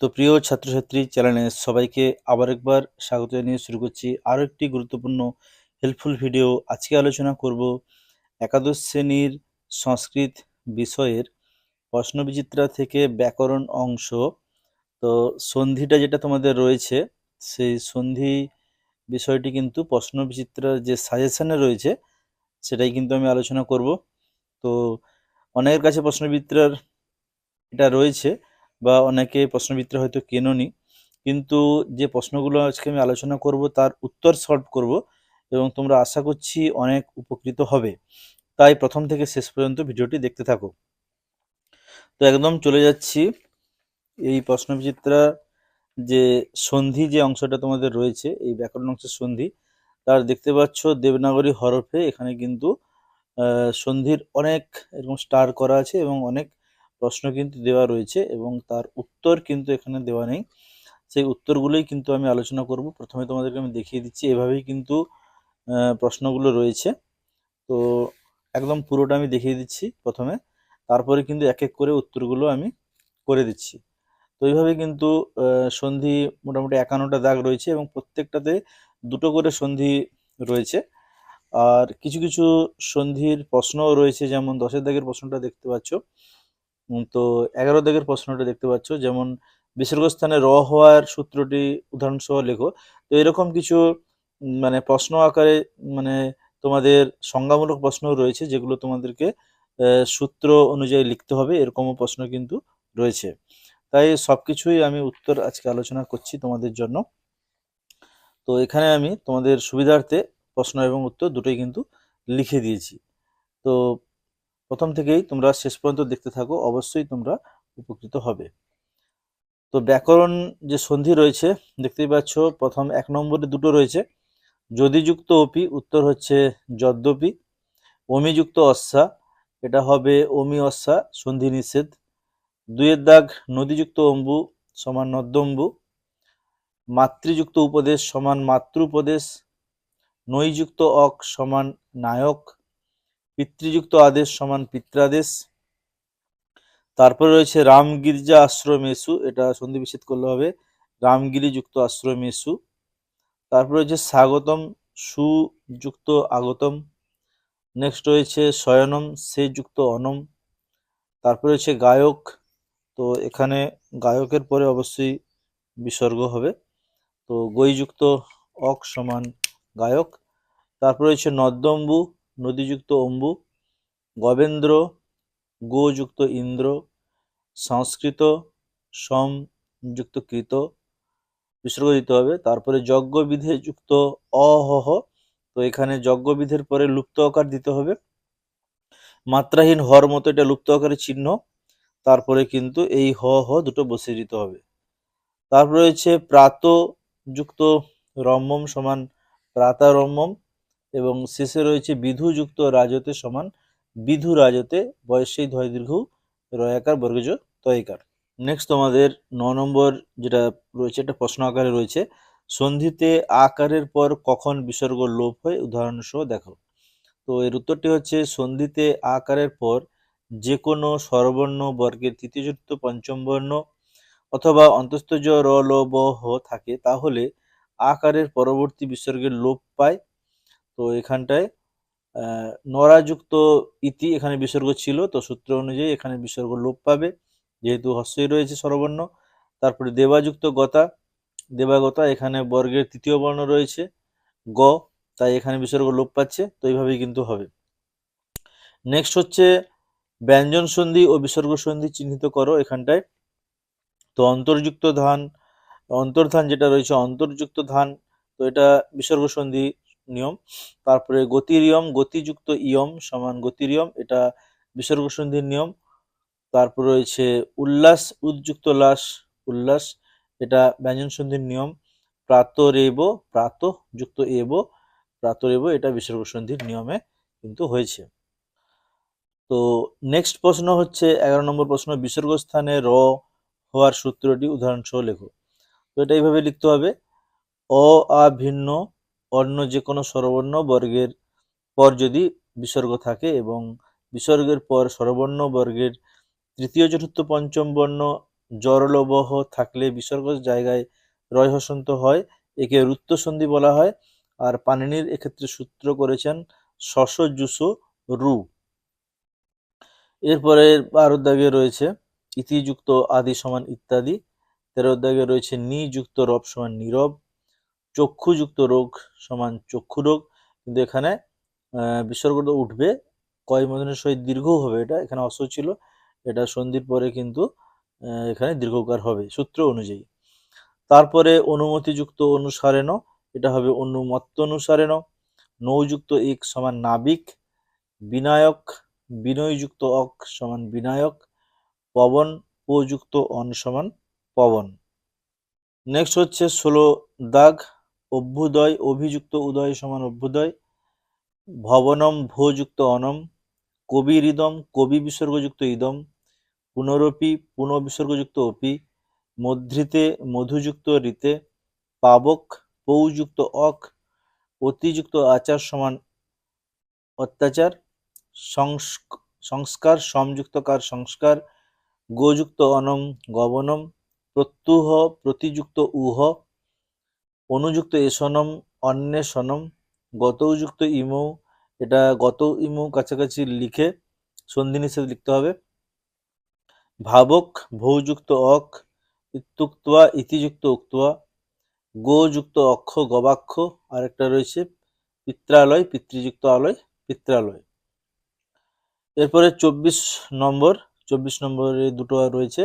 তো প্রিয় ছাত্রছাত্রী চ্যানেলে সবাইকে আবার একবার স্বাগত জানিয়ে শুরু করছি আরও একটি গুরুত্বপূর্ণ হেল্পফুল ভিডিও আজকে আলোচনা করব একাদশ শ্রেণির সংস্কৃত বিষয়ের প্রশ্নবিচিত্রা থেকে ব্যাকরণ অংশ। তো সন্ধিটা যেটা তোমাদের রয়েছে, সেই সন্ধি বিষয়টি কিন্তু প্রশ্নবিচিত্রার যে সাজেশানে রয়েছে, সেটাই কিন্তু আমি আলোচনা করব। তো অনেকের কাছে প্রশ্নবিচিত্রার এটা রয়েছে বা অনেকে প্রশ্নবিত্রে হয়তো কেননি, কিন্তু যে প্রশ্নগুলো আজকে আমি আলোচনা করব তার উত্তর সলভ করব এবং তোমরা আশা করছি অনেক উপকৃত হবে। তাই প্রথম থেকে শেষ পর্যন্ত ভিডিওটি দেখতে থাকো। তো একদম চলে যাচ্ছি এই প্রশ্নবিচিত্রা যে সন্ধি যে অংশটা তোমাদের রয়েছে, এই ব্যাকরণ অংশের সন্ধি, তার দেখতে পাচ্ছ দেবনাগরী হরফে এখানে কিন্তু সন্ধির অনেক এরকম স্টার করা আছে এবং অনেক প্রশ্ন কিন্তু দেওয়া রয়েছে এবং তার উত্তর কিন্তু এখানে দেওয়া নেই। সেই উত্তরগুলোই কিন্তু আমি আলোচনা করব। প্রথমে তোমাদেরকে আমি দেখিয়ে দিচ্ছি, এভাবেই কিন্তু প্রশ্নগুলো রয়েছে। তো একদম পুরোটা আমি দেখিয়ে দিচ্ছি প্রথমে। তারপরে কিন্তু এক এক করে উত্তরগুলো আমি করে দিচ্ছি। তো এইভাবে কিন্তু সন্ধি মোটামুটি একান্নটা দাগ রয়েছে এবং প্রত্যেকটাতে দুটো করে সন্ধি রয়েছে। আর কিছু কিছু সন্ধির প্রশ্নও রয়েছে, যেমন দশের দাগের প্রশ্নটা দেখতে পাচ্ছ। তো এগারো দাগের প্রশ্নটা দেখতে পাচ্ছ, যেমন বিসর্গস্থানে র হওয়ার সূত্রটি উদাহরণসহ লেখো। তো এরকম কিছু মানে প্রশ্ন আকারে মানে তোমাদের সংজ্ঞামূলক প্রশ্নও রয়েছে, যেগুলো তোমাদেরকে সূত্র অনুযায়ী লিখতে হবে, এরকমও প্রশ্ন কিন্তু রয়েছে। তাই সব কিছুই আমি উত্তর আজকে আলোচনা করছি তোমাদের জন্য। তো এখানে আমি তোমাদের সুবিধার্থে প্রশ্ন এবং উত্তর দুটোই কিন্তু লিখে দিয়েছি। তো প্রথম থেকেই তোমরা শেষ পর্যন্ত দেখতে থাকো, অবশ্যই তোমরা উপকৃত হবে। তো ব্যাকরণ যে সন্ধি রয়েছে, দেখতেই পাচ্ছ প্রথম এক নম্বরে দুটো রয়েছে। যদিযুক্ত অপি, উত্তর হচ্ছে যদ্যপি। অমিযুক্ত অস্যা এটা হবে অমি অস্যা সন্ধি নিষেধ। দুইয়ের দাগ নদীযুক্ত অম্বু সমান নদ্যম্বু। মাতৃযুক্ত উপদেশ সমান মাতৃ উপদেশ। নৈযুক্ত অক সমান নায়ক। পিতৃযুক্ত আদেশ সমান পিত্রাদেশ। তারপরে রয়েছে রামগির্জা আশ্রমেশু এটা সন্ধি বিচ্ছেদ করলে হবে। রামগিরি যুক্ত আশ্রমেশু তারপরে রয়েছে স্বাগতম, সুযুক্ত আগতম। নেক্সট রয়েছে শয়নম সে যুক্ত অনম। তারপরে রয়েছে গায়ক। তো এখানে গায়কের পরে অবশ্যই বিসর্গ হবে। তো গৈযুক্ত অক সমান গায়ক। তারপরে রয়েছে নদ্যম্বু নদীযুক্ত অম্বু, গবেন্দ্র গোযুক্ত ইন্দ্র, সংস্কৃত, সম যুক্ত কৃত, বিসর্গ দিতে হবে। তারপরে যজ্ঞবিধে যুক্ত অহহ, তো এখানে যজ্ঞবিধের পরে লুপ্ত আকার দিতে হবে। মাত্রাহীন হর মতো এটা লুপ্ত আকারের চিহ্ন। তারপরে কিন্তু এই হ হ দুটো বসিয়ে দিতে হবে। তারপরে রয়েছে প্রাত যুক্ত রম্যম সমান প্রাতারম্যম। এবং শেষে রয়েছে বিধু যুক্ত রাজতে সমান, বিধু রাজতে বয়সেই ধয় দীর্ঘ রয়াকার বর্গজ তয়কার। নেক্সট তোমাদের ন নম্বর যেটা রয়েছে এটা প্রশ্ন আকারে রয়েছে, সন্ধিতে আকারের পর কখন বিসর্গ লোপ হয়? উদাহরণ সহ দেখো। তো এর উত্তরটি হচ্ছে, সন্ধিতে আকারের পর যে কোনো স্বরবর্ণ বর্গের তৃতীয় চতুর্থ পঞ্চম বর্ণ অথবা অন্তস্থজ র, ল, ব, হ থাকে, তাহলে আকারের পরবর্তী বিসর্গের লোপ পায় তো এখানটায় নরাযুক্ত ইতি এখানে বিসর্গ ছিল, তো সূত্র অনুযায়ী এখানে বিসর্গ লোপ পাবে, যেহেতু হস্যই রয়েছে স্বরবর্ণ। তারপরে দেবাযুক্ত গতা, দেবাগতা এখানে বর্গের তৃতীয় বর্ণ রয়েছে, গ, তাই এখানে বিসর্গ লোপ পাচ্ছে, তো এইভাবেই কিন্তু হবে। নেক্সট হচ্ছে ব্যঞ্জন সন্ধি ও বিসর্গ সন্ধি চিহ্নিত করো এখানটায়। তো অন্তর্যুক্ত ধান, অন্তর্ধান যেটা রয়েছে, অন্তর্যুক্ত ধান, তো এটা বিসর্গ সন্ধি নিয়ম। তারপরে গতিরিয়ম, গতিযুক্ত ইয়ম সমান গতিরিয়ম, এটা বিসর্গ সন্ধির নিয়ম। তারপর রয়েছে উল্লাস, উদ্যুক্ত লাস উল্লাস, এটা ব্যঞ্জন সন্ধির নিয়ম। প্রাতরেব প্রাত যুক্ত এব, প্রাতরেব এটা বিসর্গ সন্ধির নিয়মে কিন্তু হয়েছে। তো নেক্সট প্রশ্ন হচ্ছে, এগারো নম্বর প্রশ্ন বিসর্গ স্থানে র হওয়ার সূত্রটি উদাহরণ সহ লেখো। তো এটা এইভাবে লিখতে হবে। অ, আ, ভিন্ন অন্য যে কোনো স্বরবর্ণ বর্গের পর যদি বিসর্গ থাকে এবং বিসর্গের পর স্বরবর্ণ বর্গের তৃতীয়, চতুর্থ, পঞ্চম বর্ণ জরলবহ থাকলে বিসর্গ জায়গায় রয় হসন্ত হয়। একে রুত্ত সন্ধি বলা হয়। আর পানিনির এক্ষেত্রে সূত্র করেছেন শস জুসো রু। এরপরে বারো দাগে রয়েছে ইতিযুক্ত আদি সমান ইত্যাদি। তেরো দাগে রয়েছে নিযুক্ত রব সমান নীরব। চক্ষুযুক্ত রোগ সমান চক্ষু রোগ। কিন্তু এখানে বিসর্গটা উঠবে কয় মদনের সহিত দীর্ঘ হবে এটা। এখানে অস ছিল, এটা সন্ধির পরে কিন্তু এখানে দীর্ঘকার হবে সূত্র অনুযায়ী। তারপরে অনুমতিযুক্ত অনুসারেণ এটা হবে অনুমত্ত অনুসারেণ নৌযুক্ত ইক সমান নাবিক, বিনায়ক, বিনয়যুক্ত অক সমান বিনায়ক, পবন উপযুক্ত অন সমান পবন। নেক্সট হচ্ছে ষোলো দাগ। অভ্যুদয়, অভিযুক্ত উদয় সমান অভ্যুদয়। ভবনম ভোযুক্ত অনম কবির ইদম কবি বিসর্গযুক্ত ইদম, পুনরপি পুনঃ বিসর্গযুক্ত অপি, মধ্যৃতে, মধুযুক্ত ঋতে, পাবক, পৌযুক্ত অক, অতিযুক্ত আচার সমান অত্যাচার, সংস্ক- সংস্কার, সমযুক্তকার সংস্কার, গোযুক্ত অনম, গবনম, প্রত্যুহ, প্রতিযুক্ত উহ অনুযুক্ত এসনম অন্বেষণম গতযুক্ত ইমৌ, এটা গত ইমৌ কাছাকাছি লিখে সন্ধি নিষেধ লিখতে হবে। ভাবক ভৌযুক্ত অক, ইত্যুক্তয়া ইতিযুক্ত উক্তয়া গোযুক্ত অক্ষ গবাক্ষ, আরেকটা রয়েছে, পিত্রালয়, পিতৃযুক্ত আলয়, পিত্রালয়। এরপরে চব্বিশ নম্বর, চব্বিশ নম্বরে দুটো রয়েছে,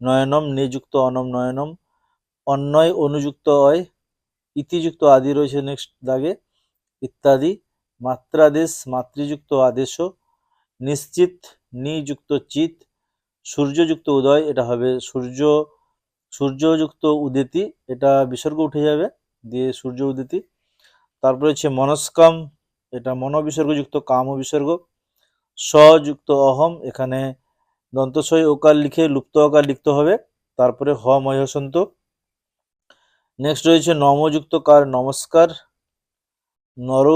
নয়নম, নিযুক্ত অনম, নয়নম অন্যয় অনুযুক্ত অয় ইতিযুক্ত আদি রয়েছে নেক্সট দাগে, ইত্যাদি। মাত্রাদেশ, মাতৃযুক্ত আদেশ, নিশ্চিত, নিযুক্ত চিত, সূর্যযুক্ত উদয়, এটা হবে সূর্য, সূর্যযুক্ত উদিতি, এটা বিসর্গ উঠে যাবে দিয়ে সূর্য উদিতি। তারপরে হচ্ছে মনস্কাম, এটা মন বিসর্গযুক্ত কাম বিসর্গ স্বযুক্ত অহম, এখানে দন্তস্বয় ওকার লিখে লুপ্ত অকার লিখতে হবে। তারপরে হ ময়সন্ত নেক্সট রয়েছে নমযুক্ত কার, নমস্কার। নর,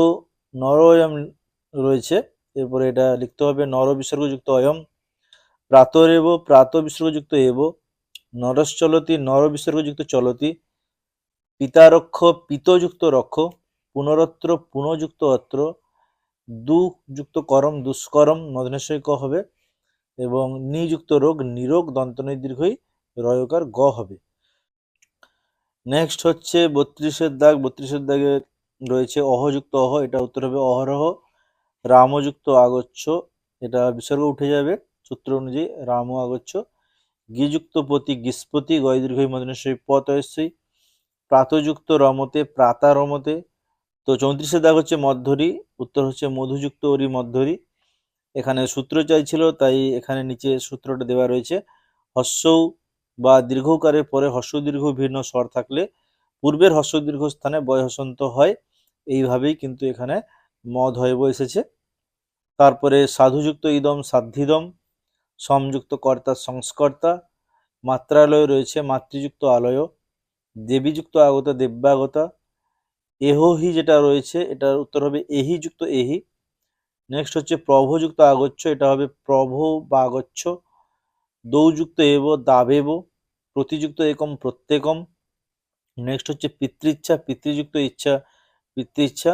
নরয়ম রয়েছে। এরপরে এটা লিখতে হবে, নর বিসর্গযুক্ত অয়ম। প্রাতরেব, প্রাত বিসর্গযুক্ত এব। নরশ্চলতি, নর বিসর্গযুক্ত চলতি। পিতারক্ষ, পিতযুক্ত রক্ষ। পুনরত্র, পুনযুক্ত অত্র। দুযুক্ত করম, দুষ্করম মদনেশ্বরী ক হবে। এবং নিযুক্ত রোগ, নিরোগ দন্তনয় দীর্ঘই রয়কার গ হবে। নেক্সট হচ্ছে বত্রিশের দাগ। বত্রিশের দাগে রয়েছে অহযুক্ত অহ। এটা উত্তর হবে অহরহ। রামযুক্ত আগচ্ছ। এটা বিসর্গ উঠে যাবে। সূত্র অনুযায়ী রাম আগচ্ছ। গিযুক্ত পতি গিস্পতি, গয় দীর্ঘই মদনেশ্বরী পতয়শ্রী, প্রাতযুক্ত রমতে, প্রাতা রমতে। তো চৌত্রিশের দাগ হচ্ছে মধ্যরি। উত্তর হচ্ছে মধুযুক্ত অরি মধ্যরি। এখানে সূত্র চাইছিল, তাই এখানে নিচে সূত্রটা দেওয়া রয়েছে। হস্য বা দীর্ঘকারের পরে হস্য দীর্ঘ ভিন্ন স্বর থাকলে পূর্বের হস্য দীর্ঘ স্থানে বয় হসন্ত হয়। এইভাবেই কিন্তু এখানে মদ হয়ে এসেছে। তারপরে সাধুযুক্ত ইদম সাধ্ধিদম সমযুক্ত কর্তা, সংস্কর্তা, মাত্রালয় রয়েছে, মাতৃযুক্ত আলয়, দেবীযুক্ত আগতা, দেব্যাগতা, এহহি যেটা রয়েছে, এটার উত্তর হবে এহি যুক্ত এহি। নেক্সট হচ্ছে প্রভযুক্ত আগচ্ছ, এটা হবে প্রভ বা আগচ্ছ দৌযুক্ত এব, দাবেব, প্রতিযুক্ত একম, প্রত্যেকম। নেক্সট হচ্ছে পিতৃচ্ছা, পিতৃযুক্ত ইচ্ছা, পিতৃচ্ছা।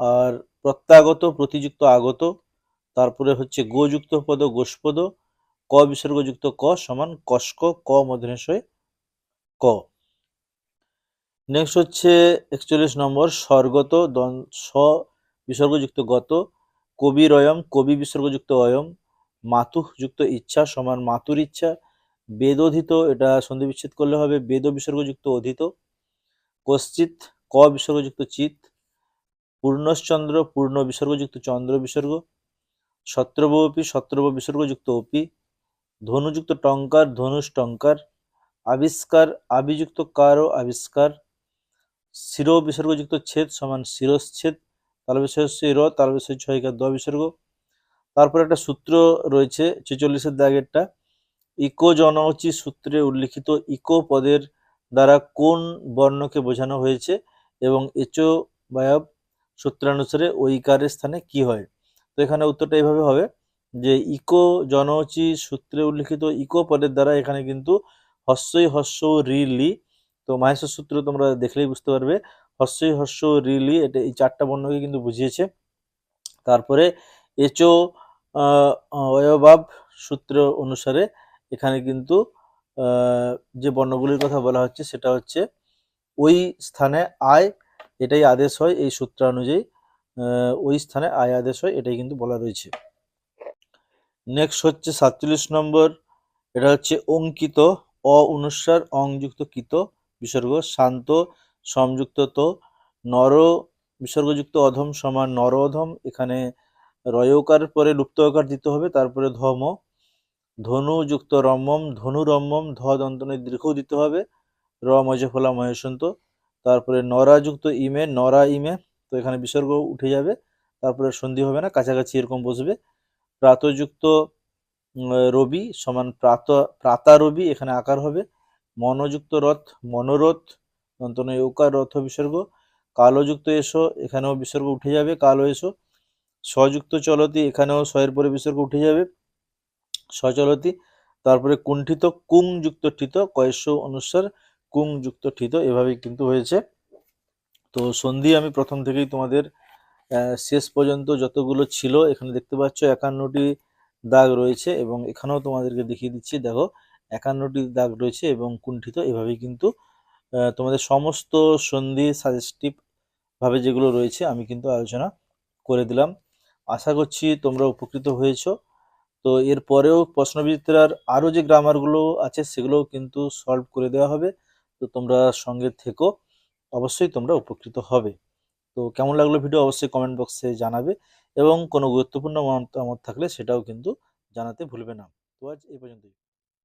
আর প্রত্যাগত, প্রতিযুক্ত আগত। তারপরে হচ্ছে গোযুক্ত পদ, গোষ্পদ। ক বিসর্গযুক্ত ক সমান কস্ক ক মধ্যনেশয় ক। নেক্সট হচ্ছে একচল্লিশ নম্বর স্বর্গত স বিসর্গযুক্ত গত। কবির অয়ম কবি বিসর্গযুক্ত অয়ম। মাতুহ যুক্ত ইচ্ছা সমান মাতুর ইচ্ছা। বেদোধিত, এটা সন্ধি বিচ্ছেদ করলে হবে, বেদ বিসর্গযুক্ত অধিত। কশ্চিত ক বিসর্গযুক্ত চিত পূর্ণশ্চন্দ্র, পূর্ণ বিসর্গযুক্ত চন্দ্র বিসর্গ। সত্রবপি সত্রব বিসর্গযুক্ত অপি। ধনুযুক্ত টঙ্কার, ধনুষ টঙ্কার। আবিষ্কার, আবিযুক্ত কারও আবিষ্কার। শিরো বিসর্গযুক্ত ছেদ সমান শিরচ্ছেদ তালবিষয় র তালবিষয় ছয়কার দ বিসর্গ। তারপর একটা সূত্র রয়েছে, ছেচল্লিশের দাগেরটা। ইকো জনউচি সূত্রে উল্লিখিত ইকো পদের দ্বারা কোন বর্ণকে বোঝানো হয়েছে এবং এচো বায়ব সূত্রানুসারে ওইকারের স্থানে কি হয়? তো এখানে উত্তরটা এইভাবে হবে যে ইকো জনচি সূত্রে উল্লিখিত ইকো পদের দ্বারা এখানে কিন্তু হস্যই হস্য রি লি, তো মাহেশ্বর সূত্র তোমরা দেখলেই বুঝতে পারবে, হস্যই হস্য রি লি, এটা এই চারটা বর্ণকে কিন্তু বুঝিয়েছে। তারপরে এচো অয়বাব সূত্র অনুসারে এখানে কিন্তু যে বর্ণগুলির কথা বলা হচ্ছে সেটা হচ্ছে ওই স্থানে আয় এটাই আদেশ হয়, এই সূত্র অনুযায়ী ওই স্থানে আয় আদেশ হয়, এটাই কিন্তু বলা রয়েছে। নেক্সট হচ্ছে সাতচল্লিশ নম্বর, এটা হচ্ছে অঙ্কিত অ অনুসার অংযুক্ত কিত বিসর্গ, শান্ত সমযুক্ত তো, নর, বিসর্গযুক্ত অধম সমান নর অধম এখানে রয়কার পরে লুপ্তকার দিতে হবে, তারপরে ধম, ধনু যুক্ত রম্যম, ধনু রম্যম, ধ দন্তনে দীর্ঘ দিতে হবে, র মজফলা মহেশন্ত, তারপরে নরা যুক্ত ইমে, নরা ইমে, তো এখানে বিসর্গ উঠে যাবে, তারপরে সন্ধি হবে না, কাছাকাছি এরকম বসবে। প্রাতযুক্ত রবি সমান প্রাত, প্রাতা রবি, এখানে আকার হবে। মনযুক্ত রথ, মনোরথ, দন্তনে ওকার রথ বিসর্গ। কালোযুক্ত এসো, এখানেও বিসর্গ উঠে যাবে, কালো এসো। স্বযুক্ত চলতি এখানেও স্বয়ের পরে বিসর্গ উঠে যাবে। সচলতি তারপরে কুণ্ঠিত কুং যুক্ত ঠিত কয়েস অনুসার কুং যুক্ত ঠিত এভাবেই কিন্তু হয়েছে। তো সন্ধি আমি প্রথম থেকেই তোমাদের শেষ পর্যন্ত যতগুলো ছিল এখানে দেখতে পাচ্ছ একান্নটি দাগ রয়েছে এবং এখানেও তোমাদেরকে দেখিয়ে দিচ্ছি, দেখো একান্নটি দাগ রয়েছে এবং কুণ্ঠিত এভাবেই কিন্তু তোমাদের সমস্ত সন্ধি সাজেস্টিভ ভাবে যেগুলো রয়েছে আমি কিন্তু আলোচনা করে দিলাম। আশা করছি তোমরা উপকৃত হয়েছ। তো এরপরেও প্রশ্নবিচিত্রার আরও যে গ্রামারগুলো আছে সেগুলোও কিন্তু সলভ করে দেওয়া হবে। তো তোমরা সঙ্গে থেকো, অবশ্যই তোমরা উপকৃত হবে। তো কেমন লাগল ভিডিও অবশ্যই কমেন্ট বক্সে জানাবে এবং কোনো গুরুত্বপূর্ণ মতামত থাকলে সেটাও কিন্তু জানাতে ভুলবে না। তো আজ এই পর্যন্তই।